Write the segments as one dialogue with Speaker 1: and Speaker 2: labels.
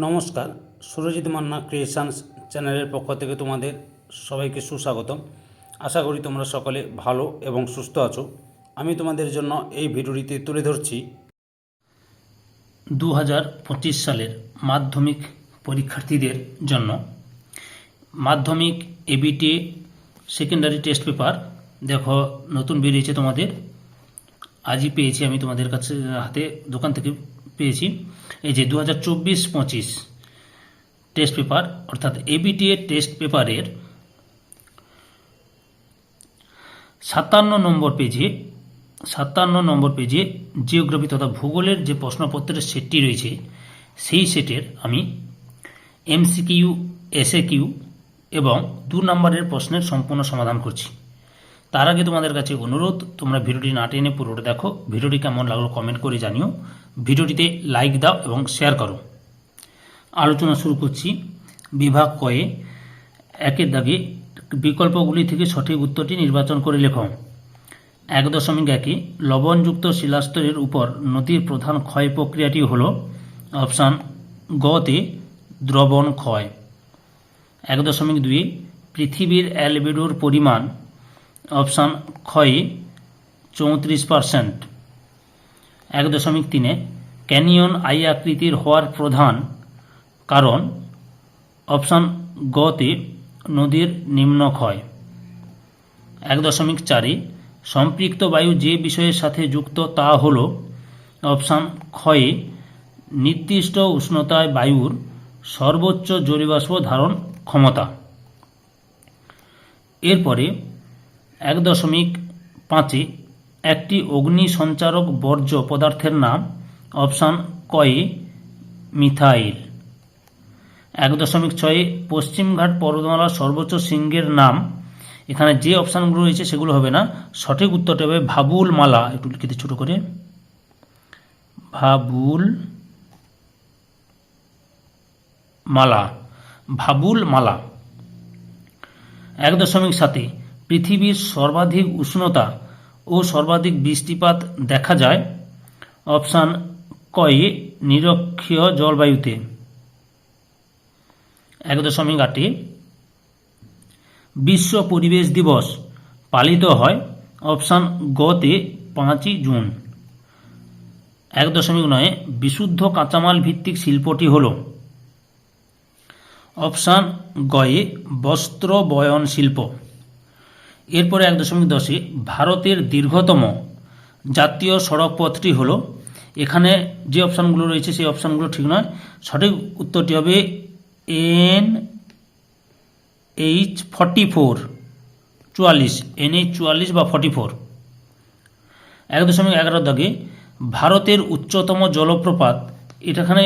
Speaker 1: নমস্কার, সুরজিৎ মান্না ক্রিয়েশনস চ্যানেলের পক্ষ থেকে তোমাদের সবাইকে সুস্বাগতম। আশা করি তোমরা সকলে ভালো এবং সুস্থ আছো। আমি তোমাদের জন্য এই ভিডিওটিতে তুলে ধরছি
Speaker 2: দু হাজার পঁচিশ সালের মাধ্যমিক পরীক্ষার্থীদের জন্য। মাধ্যমিক এবিটি সেকেন্ডারি টেস্ট পেপার দেখো, নতুন বেরিয়েছে তোমাদের। আজই পেয়েছি আমি তোমাদের কাছে, হাতে দোকান থেকে পেয়েছি। এই যে দু হাজার চব্বিশ, পঁচিশ টেস্ট পেপার অর্থাৎ এবিটিএ টেস্ট পেপারের সাতান্ন নম্বর পেজে সাতান্ন নম্বর পেজে জিওগ্রাফি তথা ভূগোলের যে প্রশ্নপত্রের সেটটি রয়েছে, সেই সেটের আমি এমসিকিউ এসএ কিউ এবং দু নম্বরের প্রশ্নের সম্পূর্ণ সমাধান করছি। তার আগে তোমাদের কাছে অনুরোধ, তোমরা ভিডিওটি না টেনে পুরোটা দেখো। ভিডিওটি কেমন লাগল কমেন্ট করে জানিও। ভিডিওটিতে লাইক দাও এবং শেয়ার করো। আলোচনা শুরু করছি। বিভাগ কয়ে একের দাগে বিকল্পগুলি থেকে সঠিক উত্তরটি নির্বাচন করে লেখো। এক দশমিক একে লবণযুক্ত শিলাস্তরের উপর নদীর প্রধান ক্ষয় প্রক্রিয়াটি হল অপশান গতে দ্রবণ ক্ষয়। এক দশমিক দুই পৃথিবীর অ্যালবেডোর পরিমাণ অপশান ক্ষয়ে চৌত্রিশ পারসেন্ট। এক দশমিক তিনে ক্যানিয়ন আই আকৃতির হওয়ার প্রধান কারণ অপশান গতে নদীর নিম্ন ক্ষয়। এক দশমিক চারে সম্পৃক্ত বায়ু যে বিষয়ের সাথে যুক্ত তা হল অপশান ক্ষয়ে নির্দিষ্ট উষ্ণতায় বায়ুর সর্বোচ্চ জলীয়বাষ্প ধারণ ক্ষমতা। এরপরে এক দশমিক পাঁচে একটি অগ্নি সঞ্চারক বর্জ্য পদার্থের নাম, অপশান কয়ে মিথাইল। এক দশমিক ছয়ে পশ্চিমঘাট পর্বতমালার সর্বোচ্চ শৃঙ্গের নাম। এখানে যে অপশানগুলো রয়েছে সেগুলো হবে না। সঠিক উত্তরটা হবে ভাবুল মালা একটু লিখিতে ছোট করে। ভাবুল মালা ভাবুল মালা এক দশমিক সাতে পৃথিবীর সর্বাধিক উষ্ণতা ও সর্বাধিক বৃষ্টিপাত দেখা যায়। অপশান কয়ে নিরক্ষীয় জলবায়ুতে। এক দশমিক আটে। বিশ্ব পরিবেশ দিবস পালিত হয়, অপশান গতে পাঁচই জুন। এক দশমিক নয়, বিশুদ্ধ কাঁচামাল ভিত্তিক শিল্পটি হল। অপশান গয়ে বস্ত্র বয়ন শিল্প। এরপরে এক দশমিক দশে ভারতের দীর্ঘতম জাতীয় সড়ক পথটি হল, এখানে যে অপশানগুলো রয়েছে সেই অপশানগুলো ঠিক নয়। সঠিক উত্তরটি হবে এন এইচ ফর্টি ফোর, চুয়াল্লিশ এন এইচ চুয়াল্লিশ বা ফর্টি ফোর। এক দশমিক এগারো দাগে ভারতের উচ্চতম জলপ্রপাত, এটাখানে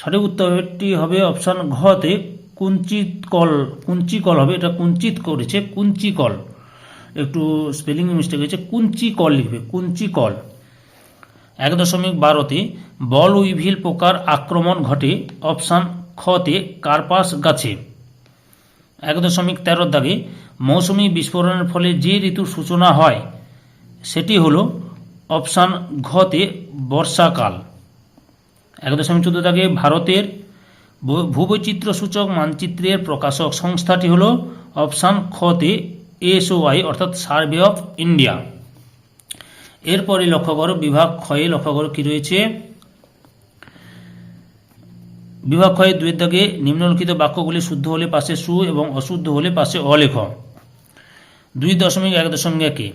Speaker 2: সঠিক উত্তরটি হবে অপশান ঘতে কুঞ্চিত কল কুঞ্চি কল হবে, এটা কুঞ্চিত করেছে কুঞ্চি কল একটু স্পেলিং মিস্টেক হয়েছে, কুঞ্চি কল লিখবে, কুঞ্চি কল। এক দশমিক বারোতে, বল উইভিল পোকার আক্রমণ ঘটে, অপশান খতে, কার্পাস গাছে। এক দশমিক তেরোর দাগে, মৌসুমি বিস্ফোরণের ফলে যে ঋতুর সূচনা হয়, সেটি হল অপশান ঘতে বর্ষাকাল। এক দশমিক চোদ্দ দাগে, ভারতের ভূবৈচিত্র্য সূচক মানচিত্রের প্রকাশক সংস্থাটি হল অপশান খতে এসওআই, অর্থাৎ সার্ভে অফ ইন্ডিয়া। এরপরে লক্ষ্য করো, বিভাগ ক্ষয়ে লক্ষ্য করো কি রয়েছে। বিভাগ ক্ষয়ে দুয়ের দাগে নিম্নলিখিত বাক্যগুলি শুদ্ধ হলে পাশে সু এবং অশুদ্ধ হলে পাশে অলেখ দুই দশমিক এক দশমিক একে।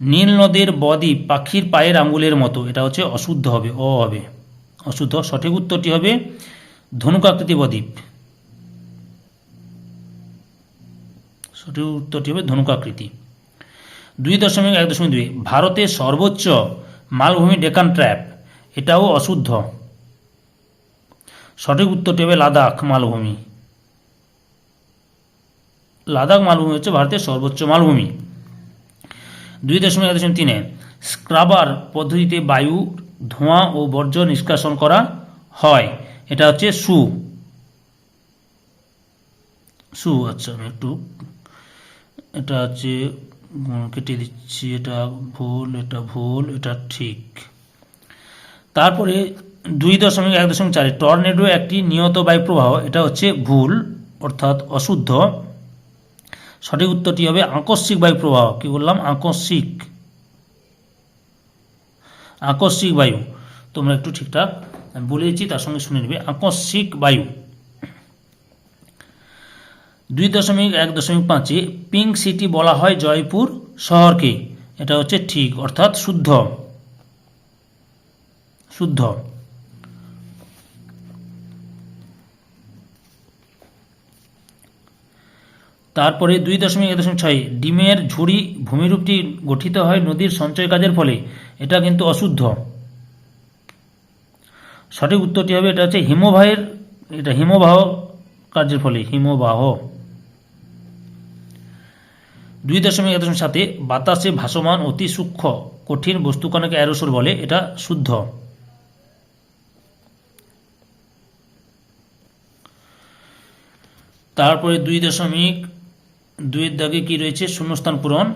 Speaker 2: নীল নদের বদ্বীপ পাখির পায়ের আঙ্গুলের মতো, এটা হচ্ছে অশুদ্ধ হবে, অ হবে। অশুদ্ধ, সঠিক উত্তরটি হবে ধনুকাকৃতি বদ্বীপ। সঠিক উত্তরটি হবে ধনুকাকৃতি দুই দশমিক এক দশমিক দুই ভারতের সর্বোচ্চ মালভূমি ডেকান ট্র্যাপ, এটাও অশুদ্ধ। সঠিক উত্তরটি হবে লাদাখ মালভূমি। লাদাখ মালভূমি হচ্ছে ভারতের সর্বোচ্চ মালভূমি। দুই দশমিক এক দশমিক তিনে, স্ক্রাবার পদ্ধতিতে বায়ু, ধোঁয়া ও বর্জ্য নিষ্কাশন করা হয়। এটা হচ্ছে সু। সু আচ্ছা আমি একটু এটা হচ্ছে কেটে দিচ্ছি, এটা ভুল এটা ভুল, এটা ঠিক। তারপরে দুই দশমিক এক দশমিক চারে, টর্নেডো একটি নিয়ত বায়ু প্রবাহ এটা হচ্ছে ভুল, অর্থাৎ অশুদ্ধ। সঠিক উত্তরটি হবে আকস্মিক বায়ু প্রবাহ কি বললাম? আকস্মিক। আকস্মিক বায়ু। তোমরা একটু ঠিকঠাক আমি বলে দিচ্ছি তার সঙ্গে শুনে নেবে। আকস্মিক বায়ু। দুই দশমিক এক দশমিক পাঁচে পিঙ্ক সিটি বলা হয় জয়পুর শহরকে। এটা হচ্ছে ঠিক, অর্থাৎ শুদ্ধ। শুদ্ধ। তারপরে দুই দশমিক এক দশমিক ছয়, ডিমের ঝুড়ি ভূমিরূপটি গঠিত হয় নদীর সঞ্চয় কাজের ফলে। এটা কিন্তু অশুদ্ধ। সঠিক উত্তরটি হবে, এটা হচ্ছে হিমবাহের, এটা হিমবাহ কার্যের ফলে, হিমবাহ। দুই দশমিক এক দশমিক সাতে বাতাসে ভাসমান অতি সূক্ষ্ম, কঠিন বস্তুকণাকে অ্যারোসোল বলে, এটা শুদ্ধ। তারপরে দুই দশমিক দুইয়ের দাগে কি রয়েছে? শূন্যস্থান পূরণ।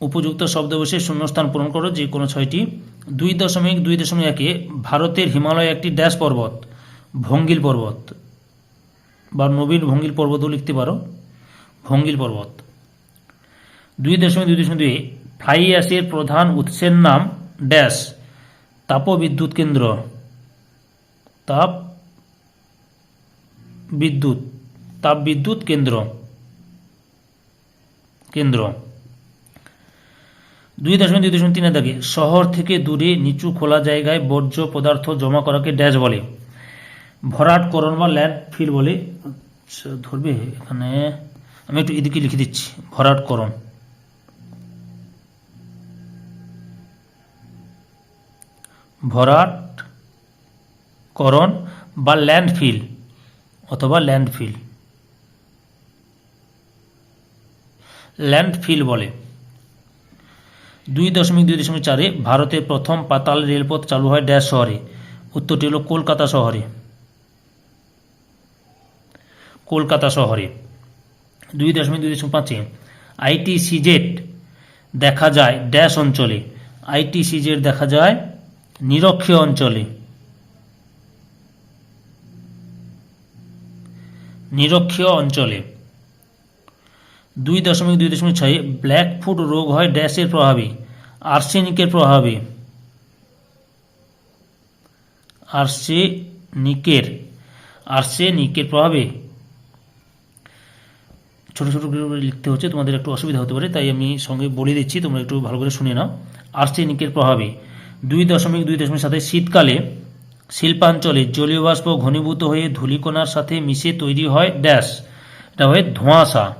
Speaker 2: উপযুক্ত শব্দ বসে শূন্যস্থান পূরণ করো, যে কোনো ছয়টি। দুই দশমিক দুই দশমিক একে ভারতের হিমালয় একটি ড্যাশ পর্বত, ভঙ্গিল পর্বত, বা নবীন ভঙ্গিল পর্বতও লিখতে পারো। ভঙ্গিল পর্বত। দুই দশমিক দুই দশমিক দুই ফ্লাই অ্যাশের প্রধান উৎসের নাম ড্যাশ তাপবিদ্যুৎ কেন্দ্র তাপ বিদ্যুৎ তাপবিদ্যুৎ কেন্দ্র কেন্দ্র। দুই দশমিক দুই দশমিক তিনের দাগে শহর থেকে দূরে নিচু খোলা জায়গায় বর্জ্য পদার্থ জমা করাকে ড্যাশ বলে। ভরাট ভরাটকরণ বা ল্যান্ড ফিল বলে। আচ্ছা, ধরবে এখানে। আমি একটু এদিকে লিখে দিচ্ছি ভরাট ভরাটকরণ ভরাটকরণ বা ল্যান্ডফিল অথবা ল্যান্ডফিল। ল্যান্ডফিল বলে। দুই দশমিক দুই দশমিক চারে ভারতের প্রথম পাতাল রেলপথ চালু হয় ড্যাশ শহরে। উত্তরটি হল কলকাতা শহরে। কলকাতা শহরে। দুই দশমিক দুই দশমিক পাঁচে আইটিসিজেড দেখা যায় ড্যাশ অঞ্চলে। আইটিসিজেড দেখা যায় নিরক্ষীয় অঞ্চলে। নিরক্ষীয় অঞ্চলে। দুই দশমিক দুই দশমিক ছয়, ব্ল্যাক ফুট রোগ হয় ড্যাশের প্রভাবে আর্সেনিকের প্রভাবে। আর্সেনিকের আর্সেনিকের প্রভাবে। ছোটো ছোটো লিখতে হচ্ছে, তোমাদের একটু অসুবিধা হতে পারে, তাই আমি সঙ্গে বলে দিচ্ছি, তোমরা একটু ভালো করে শুনে নাও। আর্সেনিকের প্রভাবে। দুই দশমিক দুই দশমিক সাথে শীতকালে শিল্পাঞ্চলে জলীয় বাষ্প ঘনীভূত হয়ে ধূলিকণার সাথে মিশে তৈরি হয় ড্যাশ। এটা হয় ধোঁয়াশা।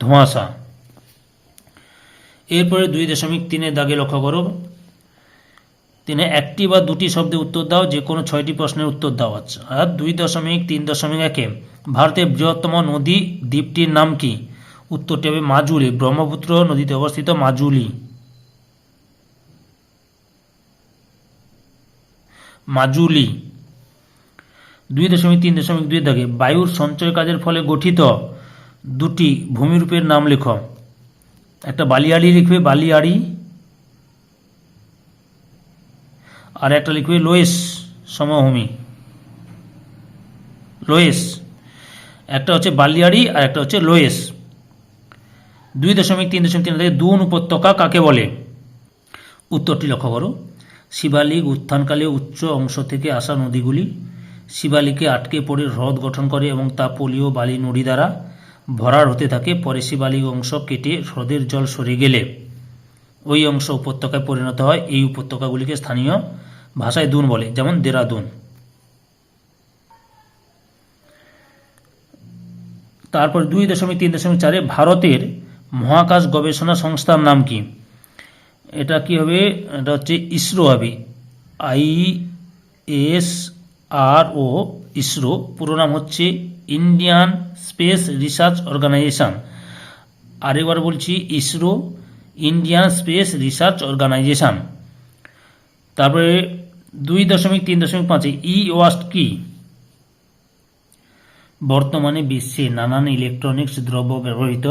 Speaker 2: ধোঁয়াশা। এরপরে দুই দশমিক তিনের দাগে লক্ষ্য করো। তিনে একটি বা দুটি শব্দে উত্তর দাও যে কোনো ছয়টি প্রশ্নের উত্তর দাও। আচ্ছা আর দুই দশমিক তিন দশমিক একে ভারতের বৃহত্তম নদী দ্বীপটির নাম কি? উত্তরটি হবে মাজুলি, ব্রহ্মপুত্র নদীতে অবস্থিত মাজুলি। মাজুলি। দুই দশমিক তিন দশমিক দুই দাগে বায়ুর সঞ্চয় কাজের ফলে গঠিত দুটি ভূমিরূপের নাম লেখ। একটা বালিয়াড়ি লিখবে বালিয়াড়ি, আর একটা লিখবে লোয়েস সমভূমি। লোয়েস একটা হচ্ছে বালিয়াড়ি আর একটা হচ্ছে লোয়েস দুই দশমিক তিন দশমিক তিন থেকে দুন উপত্যকা কাকে বলে? উত্তরটি লক্ষ্য করো। শিবালিক উত্থানকালে উচ্চ অংশ থেকে আসা নদীগুলি শিবালিকে আটকে পড়ে হ্রদ গঠন করে এবং তা পলীয় বালি নদী দ্বারা ভরার হতে থাকে। পরে শিবালিক অংশ কেটে হ্রদের জল সরে গেলে ওই অংশ উপত্যকায় পরিণত হয়। এই উপত্যকাগুলিকে স্থানীয় ভাষায় দুন বলে, যেমন দেরাদুন। তারপর দুই দশমিক তিন দশমিক চারে ভারতের মহাকাশ গবেষণা সংস্থার নাম কি? এটা কি হবে? এটা হচ্ছে ইসরো হবে। I S R O, ISRO. পুরো নাম হচ্ছে ইন্ডিয়ান স্পেস রিসার্চ অর্গানাইজেশন। আরেকবার বলছি ISRO Indian space research organisation. তারপরে দুই দশমিক তিন দশমিক পাঁচে ই ওয়াস্ট কি? বর্তমানে বিশ্বে নানান ইলেকট্রনিক্স দ্রব্য ব্যবহৃত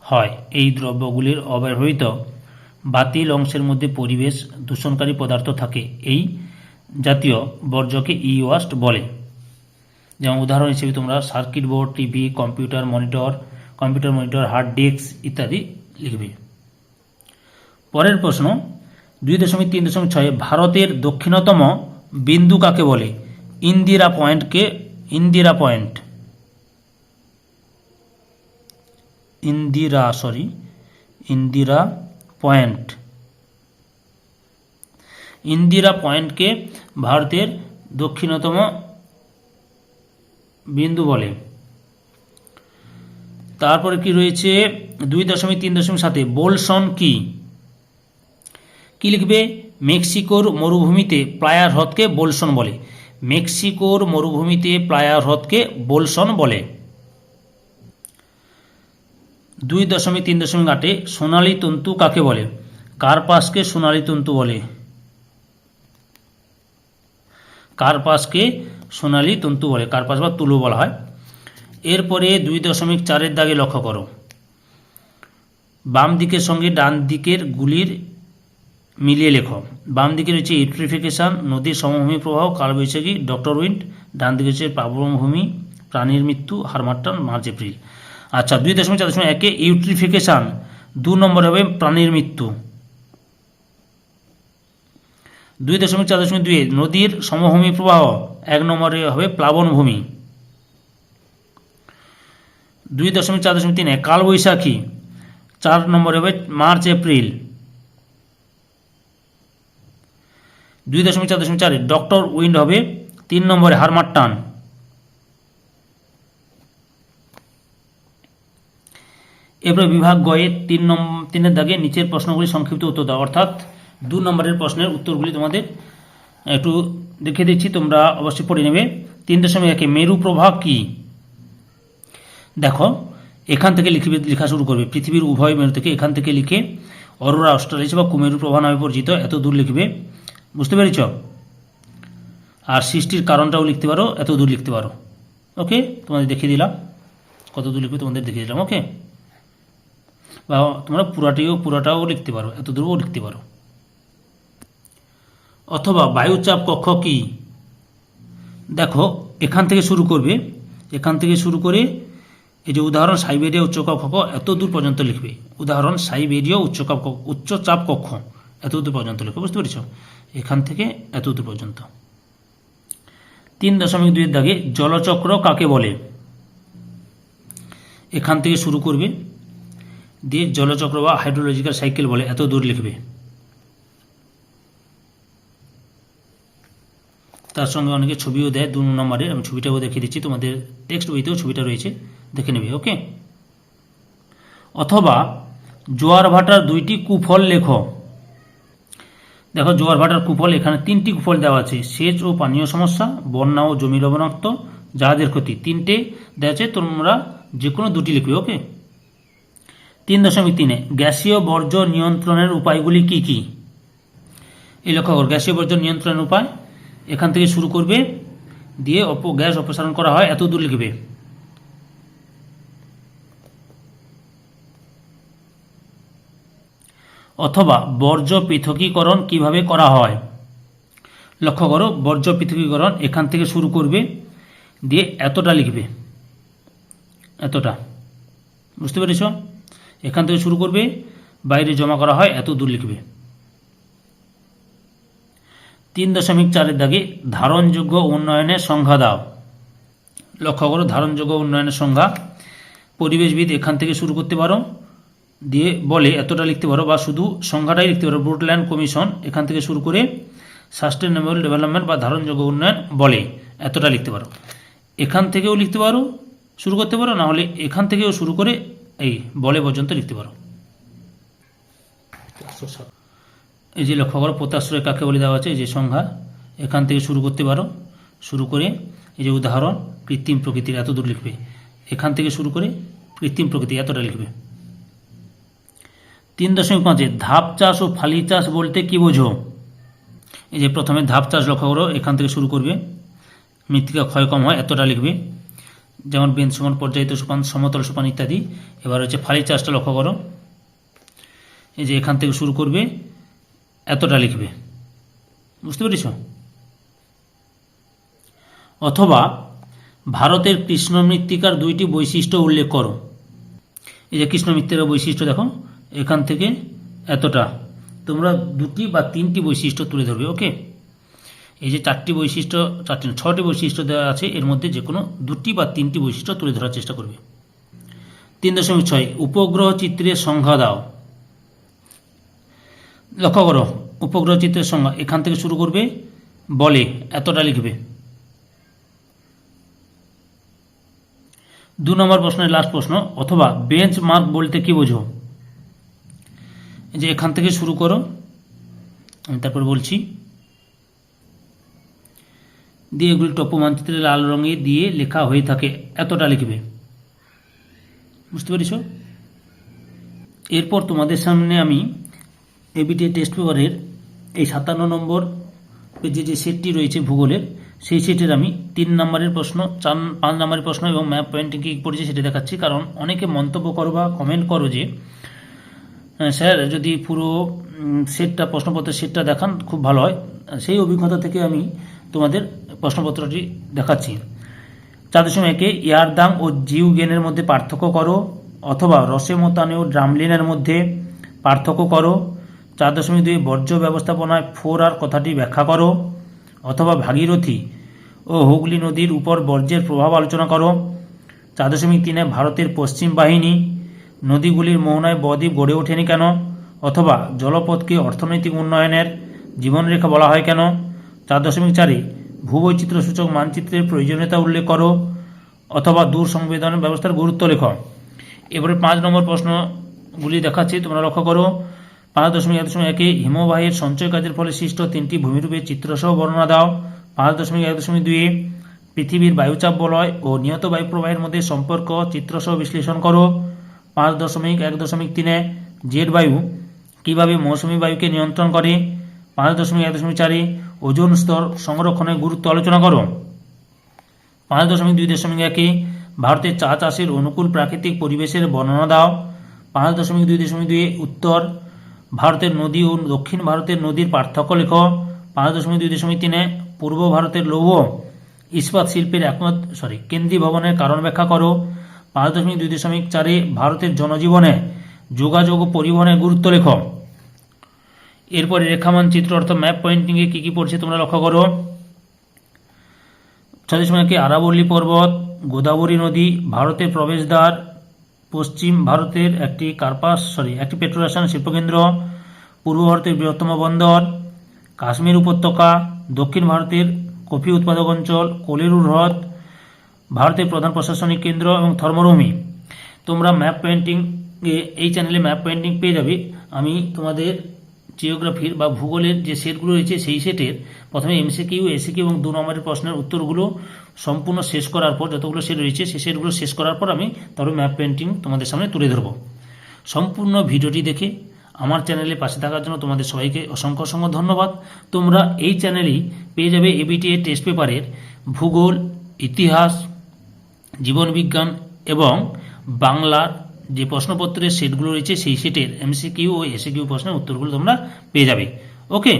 Speaker 2: হয়। এই দ্রব্যগুলির অব্যবহৃত বাতিল অংশের মধ্যে পরিবেশ দূষণকারী পদার্থ থাকে। এই জাতীয় বর্জ্যকে ই ওয়াস্ট বলে। যেমন উদাহরণ হিসেবে তোমরা circuit board TV computer monitor computer monitor hard disk ইত্যাদি লিখবে। পরের প্রশ্ন, দুই দশমিক তিন দশমিক ছয়ে ভারতের দক্ষিণতম বিন্দু কাকে বলে? Indira পয়েন্টকে, Indira point. Indira sorry Indira point. Indira পয়েন্টকে ভারতের দক্ষিণতম বিন্দু বলে। তারপরে কি রয়েছে? দুই দশমিক তিন দশমিক সাথে বোলসন কি? কি লিখবে? মেক্সিকোর মরুভূমিতে প্লায়ার হ্রদকে বোলসন বলে। মেক্সিকোর মরুভূমিতে প্লায়ার হ্রদকে বোলসন বলে। দুই দশমিক তিন দশমিক আটে সোনালী তন্তু কাকে বলে? কার্পাসকে সোনালী তন্তু বলে? কার্পাসকে সোনালী তন্তু বলে? কার্পাস বা তুলো বলা হয়? এরপরে দুই দশমিক চারের দাগে লক্ষ্য করো। বাম দিকের সঙ্গে ডান দিকের গুলির মিলিয়ে লেখো। বাম দিকে রয়েছে ইউট্রিফিকেশন, নদীর সমভূমি প্রবাহ, কালবৈশাখী, ডক্টর উইন্ড, ডান দিকে রয়েছে প্লাবনভূমি প্রাণীর মৃত্যু হারমাট্টান মার্চ, এপ্রিল। আচ্ছা দুই দশমিক চার দশমিক একে ইউট্রিফিকেশন। দু নম্বর হবে প্রাণীর মৃত্যু। দুই দশমিক চার দশমিক দুই, নদীর সমভূমি প্রবাহ। এক নম্বরে হবে প্লাবনভূমি দুই দশমিক চার দশমিক তিনে, কালবৈশাখী। চার নম্বরে হবে মার্চ, এপ্রিল। দুই দশমিক চার দশমিক চারে, ডক্টর উইন্ড হবে। তিন নম্বরে হারমাট্টান এরপরে বিভাগ গয়ে তিন নম্বর তিনের দাগে নিচের প্রশ্নগুলি সংক্ষিপ্ত উত্তর দাও। অর্থাৎ দু নম্বরের প্রশ্নের উত্তরগুলি তোমাদের একটু দেখে দিচ্ছি, তোমরা অবশ্যই পড়ে নেবে। তিন দশমিক একে মেরু প্রভাব কি? দেখো, এখান থেকে লিখবে, লেখা শুরু করবে। পৃথিবীর উভয় মেরু থেকে এখান থেকে লিখে অরোরা অস্ট্রেলিয়া বা কুমেরু প্রভা নামে পরিচিত, এত দূর লিখবে। বুঝতে পেরেছ? আর সৃষ্টির কারণটাও লিখতে পারো, এত দূর লিখতে পারো। ওকে? তোমাদের দেখিয়ে দিলাম। কত দূর লিখবে তোমাদের দেখিয়ে দিলাম, ওকে? বা তোমরা পুরাটিও পুরাটাও লিখতে পারো এত দূরও লিখতে পারো। অথবা বায়ুচাপ কক্ষ কি? দেখো, এখান থেকে শুরু করবে, এখান থেকে শুরু করে এই যে উদাহরণ সাইবেরিয়া উচ্চচাপ কক্ষ এত দূর পর্যন্ত লিখবে। উদাহরণ সাইবেরিয়া উচ্চচাপ কক্ষ উচ্চচাপ কক্ষ এত দূর পর্যন্ত লিখবে, বুঝতে পেরেছ? এখান থেকে এত দূর পর্যন্ত। তিন দশমিক দুইয়ের দাগে জলচক্র কাকে বলে? এখান থেকে শুরু করবে দিয়ে জলচক্র বা হাইড্রোলজিক্যাল সাইকেল বলে, এত দূর লিখবে। তার সঙ্গে অনেকে ছবিও দেয়, দু নম্বরের, আমি ছবিটাও দেখিয়ে দিচ্ছি, তোমাদের টেক্সট বইতেও ছবিটা রয়েছে, দেখে নেবে ওকে অথবা জোয়ার ভাটার দুইটি কুফল লেখো। দেখো, জোয়ার ভাটার কুফল, এখানে তিনটি কুফল দেওয়া আছে, সেচ ও পানীয় সমস্যা, বন্যা ও জমি লবণাক্ত, জাহাজের ক্ষতি, তিনটে দেওয়া আছে, তোমরা যে কোনো দুটি লিখবে ওকে তিন দশমিক তিনে, গ্যাসীয় বর্জ্য নিয়ন্ত্রণের উপায়গুলি কি কি? এই লক্ষ্য কর, গ্যাসীয় বর্জ্য নিয়ন্ত্রণের উপায়। এখান থেকে শুরু করবে, দিয়ে অপ, গ্যাস অপসারণ করা হয়, এত দূর লিখবে। অথবা বর্জ্য পৃথকীকরণ কীভাবে করা হয়? লক্ষ্য করো, বর্জ্য পৃথকীকরণ এখান থেকে শুরু করবে, দিয়ে এতটা লিখবে। এতটা। বুঝতে পেরেছ? এখান থেকে শুরু করবে, বাইরে জমা করা হয়, এত দূর লিখবে। তিন দশমিক চারের দাগে ধারণযোগ্য উন্নয়নের সংজ্ঞা দাও। লক্ষ্য করো, ধারণযোগ্য উন্নয়নের সংজ্ঞা। পরিবেশবিদ এখান থেকে শুরু করতে পারো, দিয়ে বলে এতটা লিখতে পারো বা শুধু সংখ্যাটাই লিখতে পারো। ব্রুটল্যান্ড কমিশন এখান থেকে শুরু করে সাস্টেনেবল ডেভেলপমেন্ট বা ধারণযোগ্য উন্নয়ন বলে এতটা লিখতে পারো। এখান থেকেও লিখতে পারো, শুরু করতে পারো না হলে এখান থেকেও শুরু করে এই বলে পর্যন্ত লিখতে পারো। এই যে লক্ষ্য করো পোতাশ্রয় কাকে বলে দেওয়া আছে যে সংজ্ঞা, এখান থেকে শুরু করতে পারো। শুরু করে এই যে উদাহরণ, কৃত্রিম প্রকৃতির এত দূর লিখবে। এখান থেকে শুরু করে কৃত্রিম প্রকৃতি এতটা লিখবে। তিন দশমিক পাঁচে, ধাপ চাষ ও ফালি চাষ বলতে কি বোঝো? এই যে প্রথমে ধাপ চাষ লক্ষ্য করো, এখান থেকে শুরু করবে। মৃত্তিকা ক্ষয় কম হয়, এতটা লিখবে। যেমন বেঞ্চ সমান, পর্যায়িত সোপান সমতল সোপান ইত্যাদি। এবার হচ্ছে ফালি চাষটা লক্ষ্য করো। এই যে এখান থেকে শুরু করবে, এতটা লিখবে। বুঝতে পেরেছ? অথবা ভারতের কৃষ্ণ মৃত্তিকার দুইটি বৈশিষ্ট্য উল্লেখ করো। এই যে কৃষ্ণ মৃত্তিকার বৈশিষ্ট্য দেখো, এখান থেকে এতটা। তোমরা দুটি বা তিনটি বৈশিষ্ট্য তুলে ধরবে, ওকে? এই যে চারটি বৈশিষ্ট্য, চারটি ছটি বৈশিষ্ট্য দেওয়া আছে, এর মধ্যে যে কোনো দুটি বা তিনটি বৈশিষ্ট্য তুলে ধরার চেষ্টা করবে। তিন দশমিক ছয়, উপগ্রহ চিত্রের সংজ্ঞা দাও। লক্ষ্য করো, উপগ্রহ চিত্রের সংজ্ঞা এখান থেকে শুরু করবে, বলে এতটা লিখবে। দু নম্বর প্রশ্নের লাস্ট প্রশ্ন, অথবা বেঞ্চ মার্ক বলতে কি বোঝো? যে এখান থেকে শুরু করো, আমি তারপর বলছি দিয়ে এগুলি টপ মানচিত্রে লাল রঙে দিয়ে লেখা হয়ে থাকে। এতটা লিখবে। বুঝতে পেরেছ? এরপর তোমাদের সামনে আমি এবিটি টেস্ট পেপারের এই সাতান্ন নম্বর পেজে যে সেটটি রয়েছে ভূগোলের, সেই সেটের আমি তিন নম্বরের প্রশ্ন, চার, পাঁচ নম্বরের প্রশ্ন এবং ম্যাপ পয়েন্টিং কী পড়েছে সেটা দেখাচ্ছি। কারণ অনেকে মন্তব্য করো বা কমেন্ট করো যে স্যার যদি পুরো সেটটা, প্রশ্নপত্রের সেটটা দেখান, খুব ভালো হয়। সেই অভিজ্ঞতা থেকে আমি তোমাদের প্রশ্নপত্রটি দেখাচ্ছি। চার দশমিক একে ইয়ারদাং ও জিউ গেনের মধ্যে পার্থক্য করো অথবা রসেমতানে ও ড্রামলিনের মধ্যে পার্থক্য করো। চার দশমিক দুই বর্জ্য ব্যবস্থাপনায় ফোর আর কথাটি ব্যাখ্যা করো। অথবা ভাগীরথী ও হুগলি নদীর উপর বর্জ্যের প্রভাব আলোচনা করো। চার দশমিক তিনে ভারতের পশ্চিম বাহিনী। নদীগুলির মোহনায় বদ্বীপ গড়ে ওঠেনি কেন? অথবা জলপথকে অর্থনৈতিক উন্নয়নের জীবনরেখা বলা হয় কেন? চার দশমিক চারে ভূবৈচিত্র্য সূচক মানচিত্রের প্রয়োজনীয়তা উল্লেখ করো অথবা দূর সংবেদন ব্যবস্থার গুরুত্ব লেখ। এবারে পাঁচ নম্বর প্রশ্নগুলি দেখাচ্ছি, তোমরা লক্ষ্য করো। পাঁচ দশমিক এক দশমিক একে হিমবাহের সঞ্চয় কাজের ফলে সৃষ্ট তিনটি ভূমিরূপের চিত্রসহ বর্ণনা দাও। পাঁচ দশমিক এক দশমিক দুইয়ে পৃথিবীর বায়ুচাপ বলয় ও নিহত বায়ু প্রবাহের মধ্যে সম্পর্ক চিত্রসহ বিশ্লেষণ করো। পাঁচ দশমিক এক দশমিক তিনে জেট বায়ু কীভাবে মৌসুমী বায়ুকে নিয়ন্ত্রণ করে? পাঁচ দশমিক এক দশমিক চারে ওজন স্তর সংরক্ষণের গুরুত্ব আলোচনা করো। পাঁচ দশমিক দুই দশমিক একে ভারতের চা চাষের অনুকূল প্রাকৃতিক পরিবেশের বর্ণনা দাও। পাঁচ দশমিক দুই দশমিক দুই উত্তর, ভারতের নদী ও দক্ষিণ ভারতের নদীর পার্থক্য লেখ। পাঁচ দশমিক দুই দশমিক তিনে পূর্ব ভারতের লৌহ, ইস্পাত শিল্পের একমত সরি কেন্দ্রীয় ভবনের কারণ ব্যাখ্যা করো। পাঁচ দশমিক দুই দশমিক চারে ভারতের জনজীবনে যোগাযোগ ও পরিবহনের গুরুত্ব লেখ। এরপরে রেখামানচিত্র অর্থাৎ ম্যাপ পয়েন্টিংয়ে কী কী পড়ছে তোমরা লক্ষ্য করো। দশমিক একে আরাবল্লী পর্বত, গোদাবরী নদী, ভারতের প্রবেশদ্বার, পশ্চিম ভারতের একটি কার্পাস সরি একটি পেট্রোরাসায়ন শিল্পকেন্দ্র, পূর্ব ভারতের বৃহত্তম বন্দর, কাশ্মীর উপত্যকা, দক্ষিণ ভারতের কফি উৎপাদক অঞ্চল কোলেরু হ্রদ, ভারতের প্রধান প্রশাসনিক কেন্দ্র এবং ধর্মভূমি। তোমরা ম্যাপ পেন্টিং এই চ্যানেলে ম্যাপ পেন্টিং পেয়ে যাবে। আমি তোমাদের জিওগ্রাফির বা ভূগোলের যে সেটগুলো রয়েছে সেই সেটের প্রথমে এমসিকিউ এসিকিউ এবং দু নম্বরের প্রশ্নের উত্তরগুলো সম্পূর্ণ শেষ করার পর যতগুলো সেট রয়েছে সেই সেটগুলো শেষ করার পর আমি তারপর ম্যাপ পেন্টিং তোমাদের সামনে তুলে ধরবো। সম্পূর্ণ ভিডিওটি দেখে আমার চ্যানেলে পাশে থাকার জন্য তোমাদের সবাইকে অসংখ্য অসংখ্য ধন্যবাদ। তোমরা এই চ্যানেলেই পেয়ে যাবে এবিটিএ টেস্ট পেপারের ভূগোল, ইতিহাস জীবনবিজ্ঞান এবং বাংলার যে প্রশ্নপত্রের সেটগুলো রয়েছে, সেই সেটের এমসিকিউ ও এসিকিউ প্রশ্নের উত্তরগুলো তোমরা পেয়ে যাবে। ওকে